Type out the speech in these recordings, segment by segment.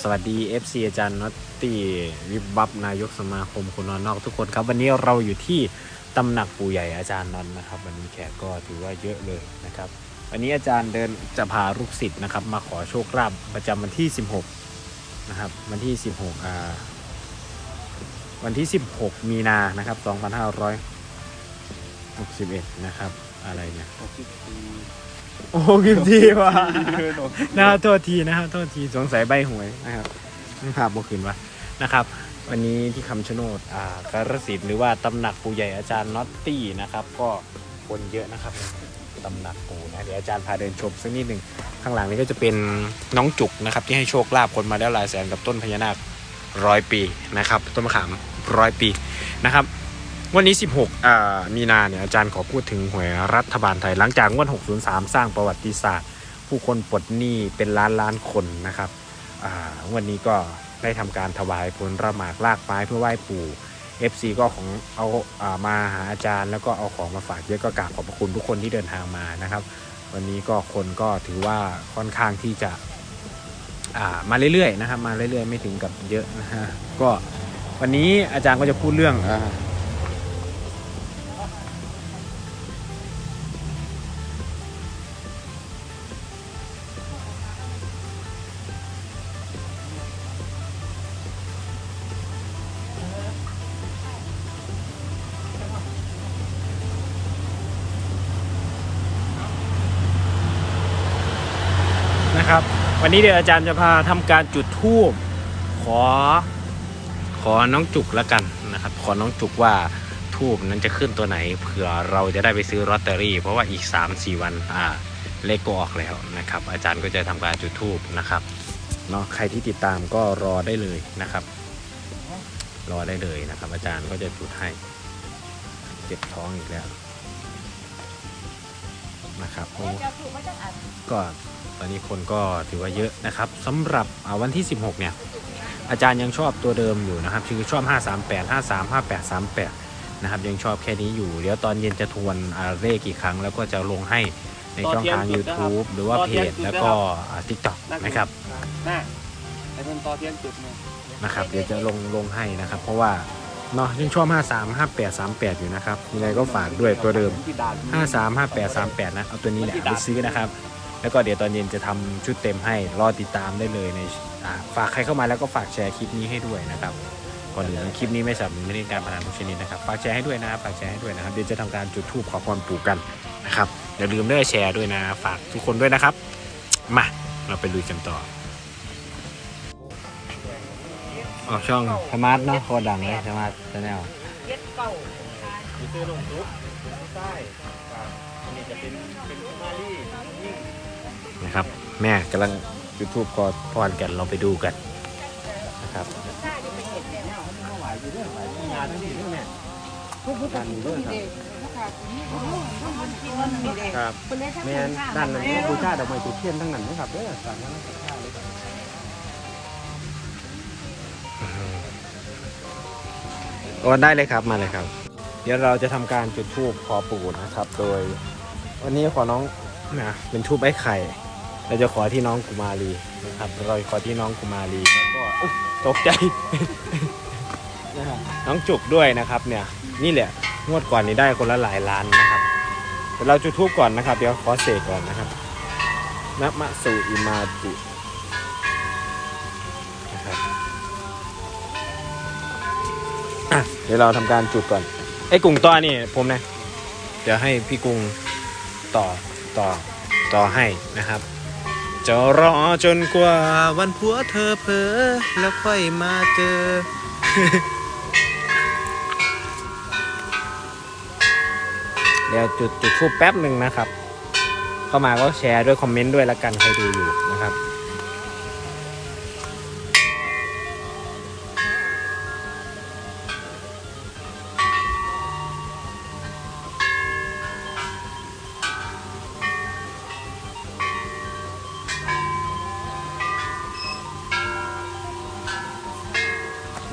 สวัสดี FC อาจารย์นอตตี้วิบบับนายกสมาคมคนนอนนอกทุกคนครับ วันนี้เราอยู่ที่ตำหนักปู่ใหญ่อาจารย์นอนนะครับ วันนี้แขกก็ถือว่าเยอะเลยนะครับวันนี้อาจารย์เดินจะพาลูกศิษย์นะครับ มาขอโชคลาภประจำวันที่ 16 นะครับ วันที่ 16อ่าวันที่ 16 มีนานะครับ2561 นะครับ อะไรเนี่ย โอ้กิมทีว่ะนะโทษทีนะครับโทษทีสงสัยใบหวยนะครับนี่ภาพบ่ขึ้นวะนะครับ วันนี้ที่คำชะโนดอ่ากรสินธุ์หรือว่าตำหนักปู่ใหญ่อาจารย์น็อตตี้นะครับ ก็คนเยอะนะครับตำหนักปู่นะเดี๋ยวอาจารย์พาเดินชมสักนิดหนึ่งข้างหลังนี้ก็จะเป็นน้องจุกนะครับ ที่ให้โชคลาภคนมาแล้วหลายแสนกับต้นพญานาคร้อยปีนะครับ ต้นมะขามร้อยปีนะครับ วันนี้ 16อ่ามีนาเนี่ยอาจารย์ขอพูดถึงหวยรัฐบาลไทย หลังจากงวด 603 สร้างประวัติศาสตร์ ผู้คนปลดหนี้เป็นล้านล้านคนนะครับอ่าวันนี้ก็ได้ทำการถวายผลระหมากลากไม้เพื่อไหว้ปู่ FC ก็ของเอาอามาหาอาจารย์ แล้วก็เอาของมาฝากเยอะก็กราบขอบพระคุณทุกคนที่เดินทางมานะครับ วันนี้ก็คนก็ถือว่าค่อนข้างที่จะามาเรื่อยๆนะครับมาเรื่อยๆ ไม่ถึงกับเยอะนะฮะก็วันนี้อาจารย์ก็จะพูดเรื่อง นะครับ วันนี้เดี๋ยวอาจารย์จะพาทำการจุดธูปขอ ขอน้องจุกแล้วกันนะครับ ขอน้องจุกว่าทูบนั้นจะขึ้นตัวไหนเผื่อเราจะได้ไปซื้อลอตเตอรี่ เพราะว่าอีก 3-4 วันอ่าเลขก็ออกแล้วนะครับ อาจารย์ก็จะทำการจุดทูบนะครับเนาะใครที่ติดตามก็รอได้เลยนะครับ รอได้เลยนะครับ อาจารย์ก็จะจุดให้เจ็บท้องอีกแล้วนะครับโอ้ก็ ตอนนี้คนก็ถือว่าเยอะนะครับสำหรับอ่าวันที่ 16 เนี่ย อาจารย์ยังชอบตัวเดิมอยู่นะครับคือชอบ 538 53 58 38 นะครับ ยังชอบแค่นี้อยู่ เดี๋ยวตอนเย็นจะทวนอ่าเลขกี่ครั้ง แล้วก็จะลงให้ในช่องทาง YouTube หรือว่าเพจแล้วก็ทิกตอกนะครับหน้าไอ้เพิ่นต่อเทียนจุดหนึงนะครับ เดี๋ยวจะลงลงให้นะครับ เพราะว่าเนาะยังชอบ 53 58 38 อยู่นะครับยังไงก็ฝากด้วยตัวเดิมที่ด่าน53 58 38 นะ เอาตัวนี้แหละไปซื้อนะครับ แล้วก็เดี๋ยวตอนเย็นจะทำชุดเต็มให้ รอติดตามได้เลยในอ่าฝากใครเข้ามาแล้วก็ฝากแชร์คลิปนี้ให้ด้วยนะครับก่อนอื่นคลิปนี้ไม่สนับสนุนไม่ได้การพนันทุกชนิดนะครับ ฝากแชร์ให้ด้วยนะครับฝากแชร์ให้ด้วยนะครับ เดี๋ยวจะทำการจุดธูปขอพรปู่กันนะครับอย่าลืมเด้อแชร์ด้วยนะ ฝากทุกคนด้วยนะครับ มา เราไปลุยกันต่อออกช่องสมาร์ทเนาะโคตรดังเลยสมาร์ทชาแนลเย็ดเก่ามีซื้อลงจุดใต้ครับอันนี้จะเป็นเป็นมารี่ยิ่ง นะครับ แม่กำลังจุดธูปขอพรกันเราไปดูกันนะครับซ่าจะไปเห็นแล้วมาไหวอยู่ด้วยไหวที่งานทั้งทีด้วยเนี่ยพวกพวกงานอยู่ด้วยครับมีเด็กครับแมนด้านนั้นก็บูชาดอกไม้จุดเทียนทั้งนั้นนะครับเด้อสามนั้นบูชาเลยครับโอนได้เลยครับมาเลยครับ เดี๋ยวเราจะทำการจุดธูปขอปู่นะครับ โดย วันนี้ขอน้องนะเป็นทูบไอ้ไข่ เราจะขอที่น้องกุมารีนะครับ เราขอที่น้องกุมารีแล้วก็ตกใจ น้องจุกด้วยนะครับ เนี่ย นี่แหละงวดก่อนนี้ได้คนละหลายล้านนะครับเดี๋ยวเราจุดธูปก่อนนะครับ เดี๋ยวขอเสกก่อนนะครับนะมะสุอิมาจินะครับเดี๋ยวเราทำการจุดก่อน ไอ้กุ้งต่อนี่ผมนะ เดี๋ยวให้พี่กุ้งต่อต่อต่อให้นะครับ จะรอจนกว่าวันผัวเธอเพอแล้วค่อยมาเจอ เดี๋ยวจุดจุดทูปแป๊บหนึ่งนะครับ เข้ามาก็แชร์ด้วยคอมเมนต์ด้วยละกันใครดูอยู่นะครับ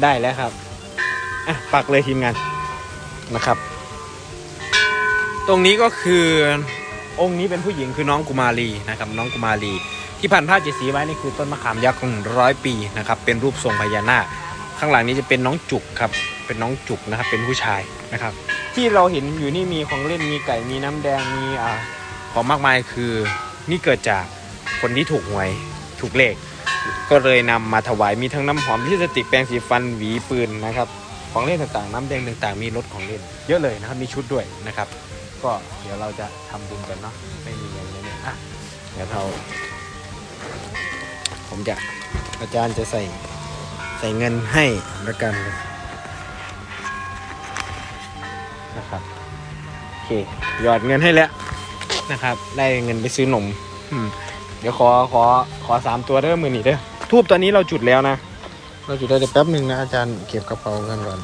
ได้แล้วครับอะปักเลยทีมงานนะครับ ตรงนี้ก็คือองค์นี้เป็นผู้หญิงคือน้องกุมารีนะครับ น้องกุมารี ที่พันผ้าเจ็ดสีไว้นี่คือต้นมะขามยักษ์ของร้อยปีนะครับ เป็นรูปทรงพญานาคข้างหลังนี้จะเป็นน้องจุกครับ เป็นน้องจุกนะครับ เป็นผู้ชายนะครับ ที่เราเห็นอยู่นี่มีของเล่นมีไก่มีน้ำแดงมีอ่าของมากมายคือนี่เกิดจากคนที่ถูกหวยถูกเลข ก็เลยนำมาถวายมีทั้งน้ำหอมลิปสติกแปรงสีฟันหวีปืนนะครับ ของเล่นต่างๆ น้ำแดงต่างๆ มีรถของเล่น เยอะเลยนะครับมีชุดด้วยนะครับ ก็เดี๋ยวเราจะทำบุญกันเนาะไม่มีเงินเลยเนี่ยอะเดี๋ยวเราผมจะอาจารย์จะใส่ใส่เงินให้ล้วกันนะครับโอเคหยอดเงินให้แล้วนะครับ ได้เงินไปซื้อนมอืมเดี๋ยวขอขอขอสามตัวเด้อมือหนีเด้อ ทูบตอนนี้เราจุดแล้วนะ เราจุดได้เดี๋ยวแป๊บหนึ่งนะอาจารย์เก็บกระเป๋ากันก่อน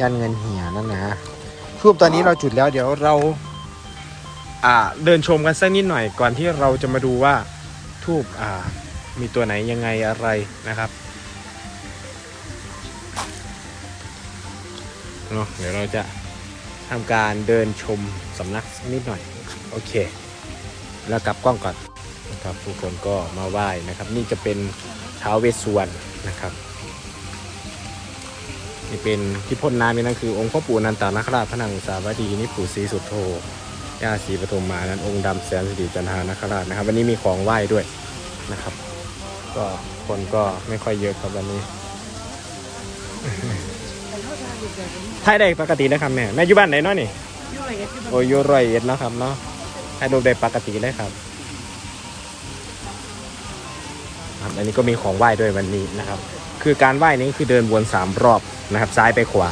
ยันเงินเหี่ยนั่นนะทูบตอนนี้เราจุดแล้วเดี๋ยวเรา อ่าเดินชมกันสักนิดหน่อยก่อนที่เราจะมาดูว่าทูบอ่า มีตัวไหนยังไงอะไรนะครับเนาะเดี๋ยวเราจะทำการเดินชมสำนักสักนิดหน่อย โอเค แล้วกลับกล้องก่อน นะครับ ทุกคนก็มาไหว้นะครับ นี่จะเป็นท้าวเวสสุวรรณนะครับนี่เป็นที่พ่นน้ำนี่นั่นคือองค์พ่อปู่นันตานาคราชพระนางอุสาวดีนี่ปู่ศรีสุโธย่าศรีปฐุมมานั้นองค์ดำแสนสิริจันทานาคราชนะครับ วันนี้มีของไหว้ด้วยนะครับ ก็คนก็ไม่ค่อยเยอะครับวันนี้ถ่ายได้ปกตินะครับแม่แม่อยู่บ้านไหนเนาะนี่ยุ่ยเอ็ดโอ้ยอยู่ร้อยเอ็ดเนาะครับเนาะถ่ายรูปได้ปกติเลยครับ ครับ อันนี้ก็มีของไหว้ด้วยวันนี้นะครับ คือการไหว้นี้คือเดินวนสามรอบนะครับ ซ้ายไปขวา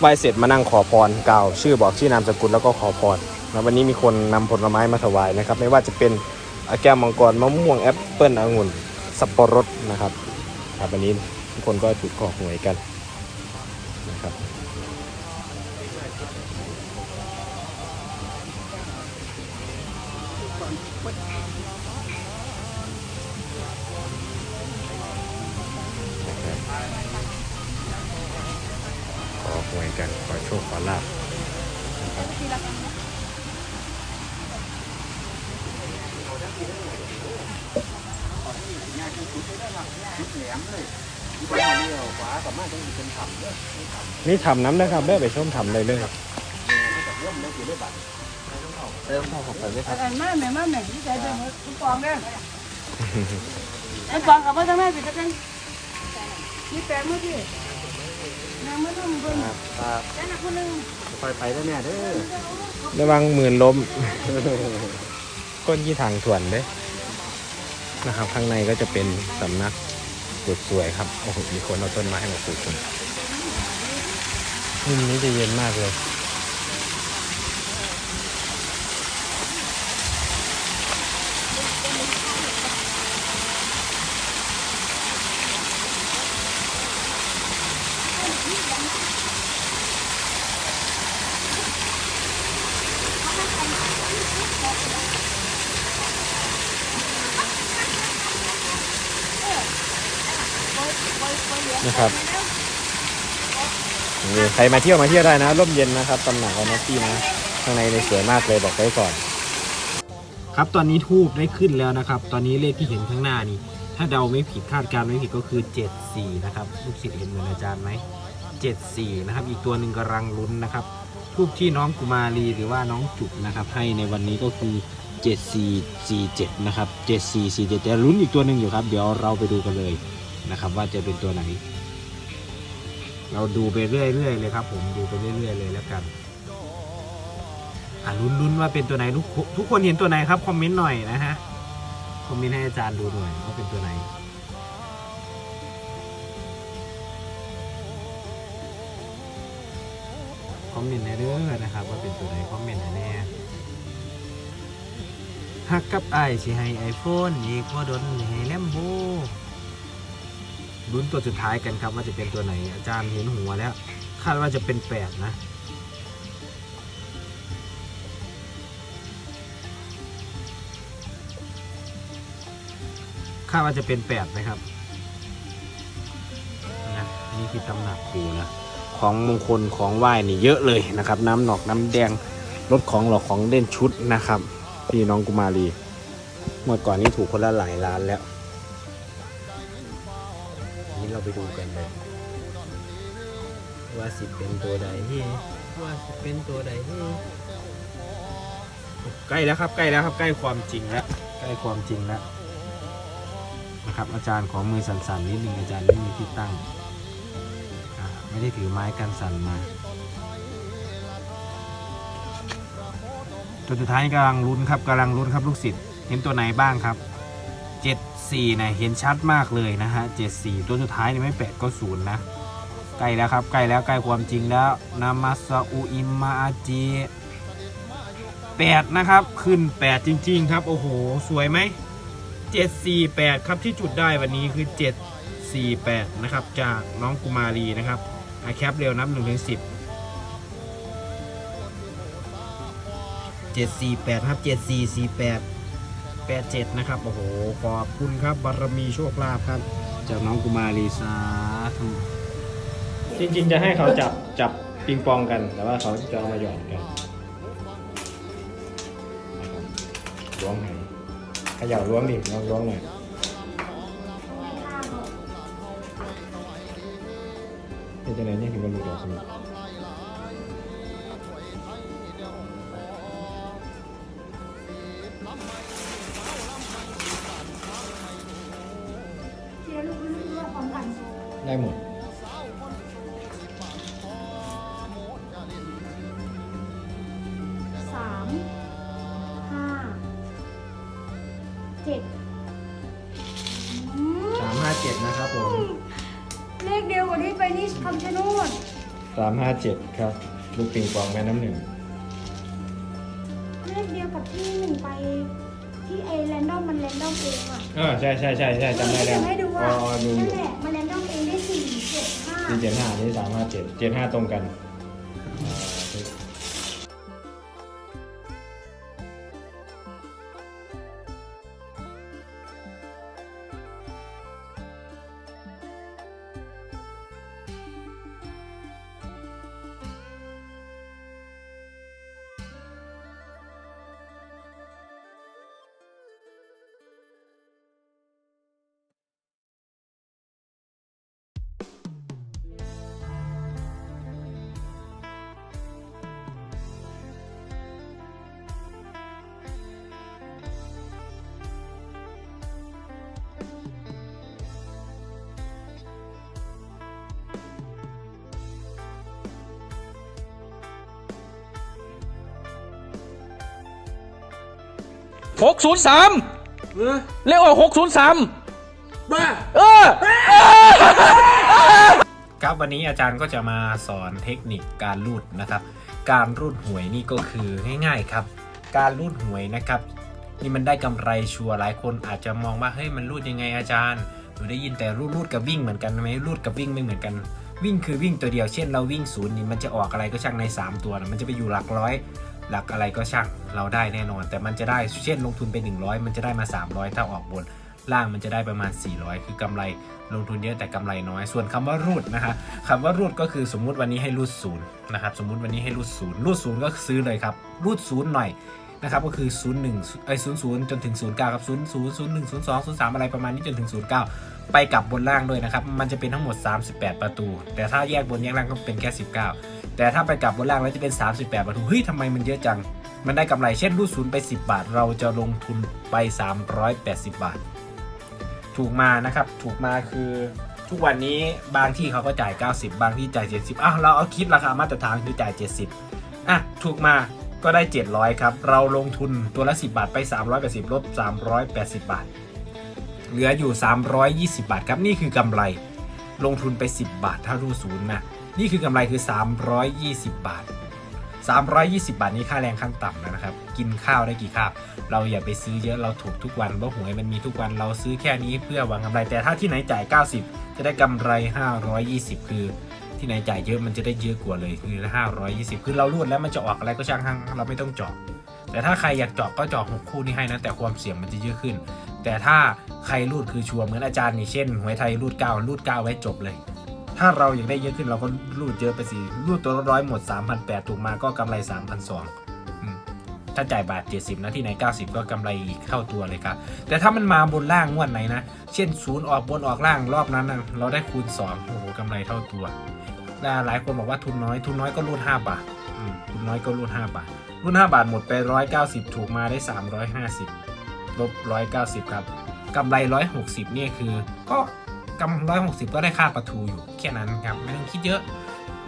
ไหว้เสร็จมานั่งขอพรกล่าว ชื่อบอกชื่อนามสกุลแล้วก็ขอพรนะวันนี้มีคนนำผลไม้มาถวายนะครับ ไม่ว่าจะเป็นแก้วมังกรมะม่วงแอปเปิ้ลองุ่นสับปะรดนะครับครับวันนี้ทุกคนก็จุดขอหวยกัน ทำน้ำนะครับได้ไปชมทำเลยเลยเริ่มเข้าไปเลยครับอันมาแม่มาแม่ที่ใจเดิมทุกกองเด้อไอ้กองกับพ่อทั้งแม่สิกันนี่แปลงมาดินางมาทำบุญแต่ละคนนึงคอยไปแล้วแม่เด้อระวังหมื่นล้มก้นยี่ทางถ่วนเด้นะครับ ข้างในก็จะเป็นสำนักสุดสวยครับโอ้โหมีคนเอาต้นไม้มาปลูกกัน มุมนี้จะเย็นมากเลย นะครับ นี่ใครมาเที่ยวมาเที่ยวได้นะร่มเย็นนะครับตำหนักของนักที่นะข้างในเนี่ยสวยมากเลยบอกไว้ก่อน ครับตอนนี้ทูบได้ขึ้นแล้วนะครับ ตอนนี้เลขที่เห็นข้างหน้านี่ ถ้าเดาไม่ผิดคาดการไม่ผิดก็คือ 74 นะครับลูกศิษย์เห็นเหมือนอาจารย์ไหม74 นะครับ อีกตัวหนึ่งกำลังลุ้นนะครับทูบที่น้องกุมารีหรือว่าน้องจุกนะครับ ให้ในวันนี้ก็คือ 7447 นะครับ 7447แต่ลุ้นอีกตัวหนึ่งอยู่ครับ เดี๋ยวเราไปดูกันเลยนะครับ ว่าจะเป็นตัวไหน เราดูไปเรื่อยๆเลยครับ ผมดูไปเรื่อยๆเลยแล้วกันอะลุ้นๆว่าเป็นตัวไหนทุกคนทุกคนเห็นตัวไหนครับคอมเมนต์หน่อยนะฮะคอมเมนต์ให้อาจารย์ดูหน่อยว่าเป็นตัวไหนคอมเมนต์ในเรื่องนะครับ ว่าเป็นตัวไหนคอมเมนต์แน่ฮักกับไอายสิให้ไอโฟนอีกว่าดนให้แลมโบ ลุ้นตัวสุดท้ายกันครับว่าจะเป็นตัวไหนอาจารย์เห็นหัวแล้ว คาดว่าจะเป็นแปดนะคาดว่าจะเป็นแปดนะครับนะนี่คือตำหนักปูนะของมงคลของไหว้นี่เยอะเลยนะครับ น้ำหนอกน้ำแดงรถของหลอกของเล่นชุดนะครับ พี่น้องกุมารีงวดก่อนนี้ถูกคนละหลายล้านแล้ว เราไปดูกันเลย ว่าสิเป็นตัวใดว่าสิเป็นตัวใดใกล้แล้วครับใกล้แล้วครับใกล้ความจริงแล้วใกล้ความจริงแล้วนะครับอาจารย์ของมือสั่นๆนิดนึงอาจารย์ไม่มีที่ตั้งไม่ได้ถือไม้กันสั่นมาตัวสุดท้ายกำลังลุ้นครับกำลังลุ้นครับลูกศิษย์เห็นตัวไหนบ้างครับ 74นะเห็นชัดมากเลยนะฮะ74 ตัวสุดท้ายนี่ไม่แปดก็ศูนย์นะใกล้แล้วครับใกล้แล้วใกล้ความจริงแล้วนามาซาอุอิมมาอาจีแปดนะครับ ขึ้น 8 จริง ๆ ครับ โอ้โห สวยไหม748 ครับที่จุดได้วันนี้คือ 748 นะครับ จากน้องกุมารีนะครับอาแคปเร็วนับ1ถึง10 748 ครับ 7448 87 นะครับ โอ้โห ขอบคุณครับ บารมีโชคลาภครับ จากน้องกุมารีสาธุจริงๆ จะให้เขาจับจับปิงปองกัน แต่ว่าเขาจะเอามาหยอดกันนะครับล้วงไหนขย่าล้วงดิลองล้วงหน่อยเป็นจังไหนเนี่ยถึงมันหลุดออกสมิ ได้หมด สามห้าเจ็ดอืมสามห้าเจ็ดนะครับผมเลขเดียวกว่าที่ไปนี่คำชะโนดสามห้าเจ็ดครับ ลูกปิงปองแม่น้ำหนึ่ง เลขเดียวกับที่หนึ่งไปที่ไอแรนดอมมันแรนดอมเองอะอ่าใช่ใช่ใช่ใช่จำได้แล้วเยวให้ดูอ๋ว่าอดูอนั่ยู่ นแหละมันี่เจ็ดห้านี่สามห้าเจ็ดเจ็ดห้าตรงกัน หกศูนย์สามเลขออกหกศูนย์สามบ้าเออครับวันนี้อาจารย์ก็จะมาสอนเทคนิคการรูดนะครับ การรูดหวยนี่ก็คือง่ายๆครับ การรูดหวยนะครับนี่มันได้กำไรชัวร์หลายคนอาจจะมองว่าเฮ้ยมันรูดยังไงอาจารย์หนูได้ยินแต่รูดรูดกับวิ่งเหมือนกันไหมรูดกับวิ่งไม่เหมือนกัน วิ่งคือวิ่งตัวเดียวเช่นเราวิ่งศูนย์นี่มันจะออกอะไรก็ช่างใน 3 ตัวนะมันจะไปอยู่หลักร้อย หลักอะไรก็ช่างเราได้แน่นอน แต่มันจะได้เช่นลงทุนไป 100 มันจะได้มา 300 ถ้าออกบนล่างมันจะได้ประมาณ 400 คือกำไรลงทุนเยอะแต่กำไรน้อย ส่วนคำว่ารูดนะฮะคำว่ารูดก็คือสมมุติวันนี้ให้รูดศูนย์นะครับ สมมุติวันนี้ให้รูดศูนย์รูดศูนย์ก็ซื้อเลยครับ รูดศูนย์หน่อยนะครับ ก็คือ 0 1ไอ้0 0 จนถึง 09ครับ 0 0 0 1 0 2 0 3 อะไรประมาณนี้จนถึง 09 ไปกลับบนล่างด้วยนะครับ มันจะเป็นทั้งหมด 38 ประตู แต่ถ้าแยกบนแยกล่างก็เป็นแค่ 19 แต่ถ้าไปกลับบนล่างแล้วจะเป็น 38ประตูเฮ้ยทำไมมันเยอะจัง มันได้กำไรเช่นรูดศูนย์ไป 10 บาท เราจะลงทุนไป 380 บาท ถูกมานะครับ ถูกมาคือทุกวันนี้บางที่เขาก็จ่าย 90 บางที่จ่าย 70อ้าวเราเอาคิดราคามาตรฐานคือจ่าย 70อะถูกมาก็ได้ 700 ครับ เราลงทุนตัวละ 10 บาทไป 380ลบ380 บาท เหลืออยู่ 320 บาทครับ นี่คือกำไร ลงทุนไป 10 บาท ถ้ารูดศูนย์นะนี่คือกำไรคือ 320 บาท 320 บาทนี้ค่าแรงขั้นต่ำแล้วนะครับ กินข้าวได้กี่คาบ เราอย่าไปซื้อเยอะ เราถูกทุกวันเพราะหวยมันมีทุกวัน เราซื้อแค่นี้เพื่อหวังกำไร แต่ถ้าที่ไหนจ่าย 90 จะได้กำไร 520 คือ ที่ไหนจ่ายเยอะมันจะได้เยอะกว่าเลยคือ 520 คือเรารูดแล้วมันจะออกอะไรก็ช่างห้างเราไม่ต้องเจาะ แต่ถ้าใครอยากเจาะก็เจาะหกคู่นี่ให้นะ แต่ความเสี่ยงมันจะเยอะขึ้น แต่ถ้าใครรูดคือชัวร์เหมือนอาจารย์นี่เช่นหวยไทยรูด9รูด9ไว้จบเลย ถ้าเราอยากได้เยอะขึ้นเราก็รูดเยอะไปสิรูดตัวละร้อยหมด 3,800ถูกมาก็กำไร 3,200อืมถ้าจ่ายบาท 70 นะที่ไหน 90 ก็กำไรอีกเท่าตัวเลยครับ แต่ถ้ามันมาบนล่างงวดไหนนะ เช่นศูนย์ออกบนออกล่างรอบนั้นนะเราได้คูณ2โอ้โหกำไรเท่าตัวแต่หลายคนบอกว่าทุนน้อยทุนน้อยก็รูด5บาททุนน้อยก็รูด5บาทรูด5บาทหมดไป 190 ถูกมาได้ 350 ลบ190ครับกำไร160เนี่ยคือ ก็กำร้อยหกสิบก็ได้ค่าประทูอยู่แค่นั้นครับไม่ต้องคิดเยอะ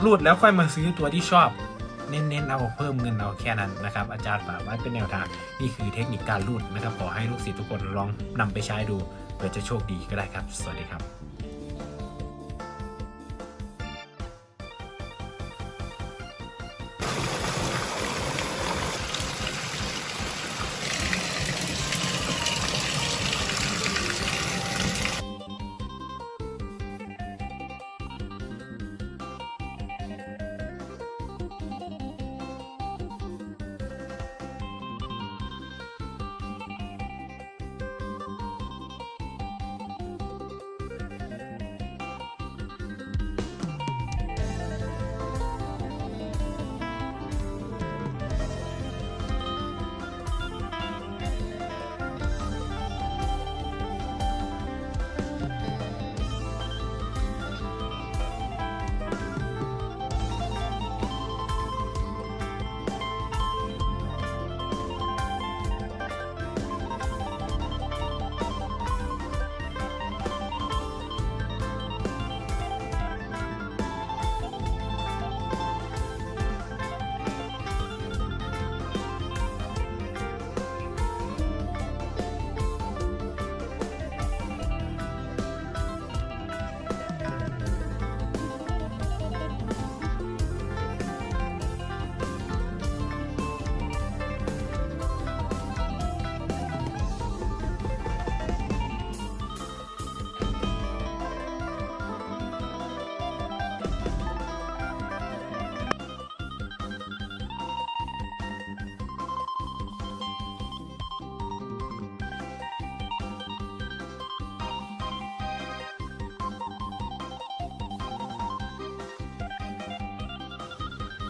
รูดแล้วค่อยมาซื้อตัวที่ชอบ เน้นๆเอาเพิ่มเงินเอาแค่นั้นนะครับ อาจารย์ฝากไว้เป็นแนวทางนี่คือเทคนิคการรูดนะครับขอให้ลูกศิษย์ทุกคนลองนำไปใช้ดูเผื่อจะโชคดีก็ได้ครับ สวัสดีครับ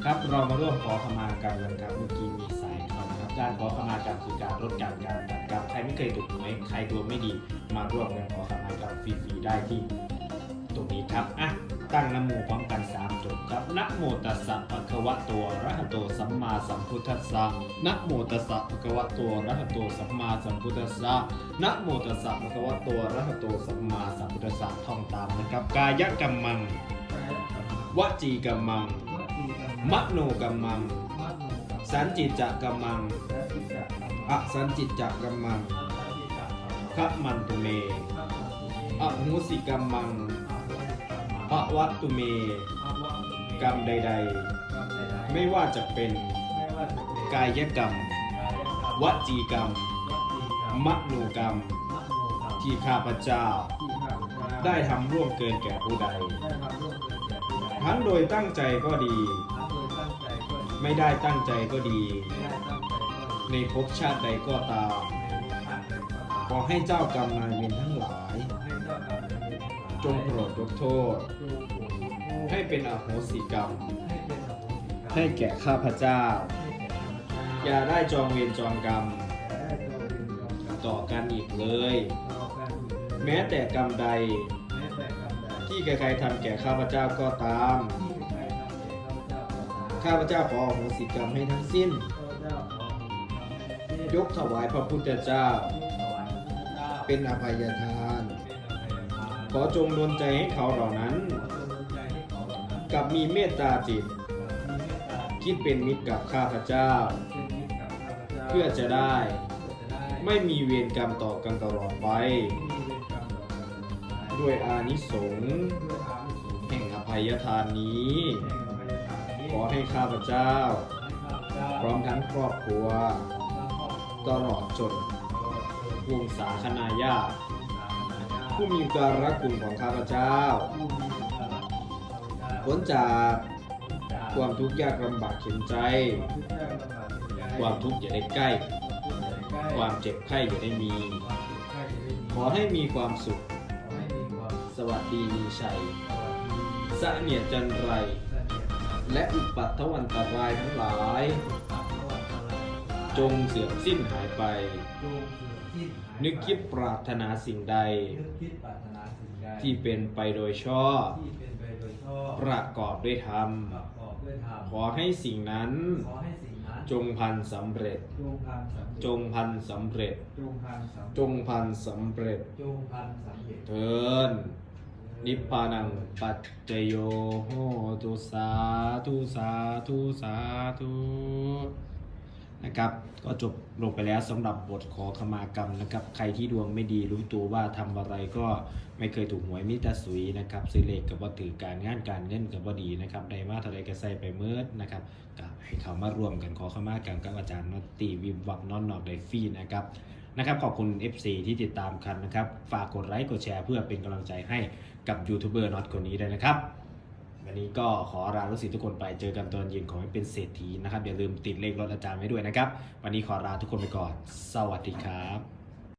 ครับเรามาร่วมขอขมากันกันครับเมื่อกี้มีสายเข้านะครับการขอขมากันคือการลดการการตัดกับใครไม่เคยถูกหวยใครตัวไม่ดีมาร่วมกันขอขมากับฟรีๆได้ที่ตรงนี้ครับอะตั้งนโมพร้อมกันสามจบครับนะโมตัสสะภะคะวะโตอะระหะโตสัมมาสัมพุทธัสสะนะโมตัสสะภะคะวะโตอะระหะโตสัมมาสัมพุทธัสสะนะโมตัสสะภะคะวะโตอะระหะโตสัมมาสัมพุทธัสสะท่องตามนะครับ กายกรรมังวจีกรรมัง มโนกรรมัง สันจิตจักกรรมังอสันจิตจักกรรมังขมันตุเมอหุสิกรรมังปะวัตตุเม กรรมใด ๆ ไม่ว่าจะเป็นกายกรรม วจีกรรม มโนกรรม ที่ข้าพเจ้า ได้ทำร่วมเกินแก่ผู้ใด ทั้งโดยตั้งใจก็ดี ไม่ได้ตั้งใจก็ดี ในภพชาติใดก็ตาม ขอให้เจ้ากรรมนายเวรทั้งหลาย จงโปรดยกโทษ ให้เป็นอโหสิกรรม ให้แก่ข้าพเจ้า อย่าได้จองเวรจองกรรม ต่อกันอีกเลย แม้แต่กรรมใดที่ใครๆทำแก่ข้าพเจ้าก็ตาม ข้าพเจ้าขออโหสิกรรมให้ทั้งสิ้นยกถวายพระพุทธเจ้าเป็นอภัยทานขอจงดลใจให้เขาเหล่านั้นกับมีเมตตาจิตคิดเป็นมิตรกับข้าพเจ้าเพื่อจะได้ไม่มีเวรกรรมต่อกันตลอดไปด้วยอานิสงส์แห่งอภัยทานนี้ ขอให้ข้าพเจ้า พร้อมทั้งครอบครัว ตลอดจนวงศาคณาญาติผู้มีการรักคุณของข้าพเจ้าพ้นจากความทุกข์ยากลำบากเข็นใจ ความทุกข์อย่าได้ใกล้ ความเจ็บไข้อย่าได้มี ขอให้มีความสุข สวัสดีมีชัยสะเนียดจันไร และอุปัตถวันตรายทั้งหลายจจงเสื่อมสิ้นหายไปจงเสื่อมสิ้นหายไป นึกคิดปรารถนาสิ่งใดนึกคิดปรารถนาสิ่งใดที่เป็นไปโดยชอบที่เป็นไปโดยชอบประกอบด้วยธรรมประกอบด้วยธรรมขอให้สิ่งนั้นขอให้สิ่งนั้นจงพันสำเร็จ จงพันสำเร็จ จงพันสำเร็จจงพันสำเร็จจงพันสำเร็จจงพันสำเร็จเทิน นิพพานังปัจจโยโหตุสาธุสาธุสาธุนะครับ ก็จบลงไปแล้วสำหรับบทขอขมากรรมนะครับ ใครที่ดวงไม่ดีรู้ตัวว่าทำอะไรก็ไม่เคยถูกหวยมิตรสุยนะครับซื้อเลขกับว่าถือการงานการเงินกับว่าดีนะครับได้มาเท่าไรก็ใสไปเมิดนะครับก็ให้เขามารวมกันขอขมากรรมกับอาจารย์นอตตีวิมวักนอนนอกไดฟรีนะครับนะครับขอบคุณ FC ที่ติดตามกันนะครับ ฝากกดไลค์กดแชร์เพื่อเป็นกำลังใจให้ กับยูทูบเบอร์น็อตคนนี้ด้วยนะครับ วันนี้ก็ขอลาลูกศิษย์ทุกคนไปเจอกันตอนเย็นขอให้เป็นเศรษฐีนะครับ อย่าลืมติดเลขรถอาจารย์ไว้ด้วยนะครับ วันนี้ขอลาทุกคนไปก่อน สวัสดีครับ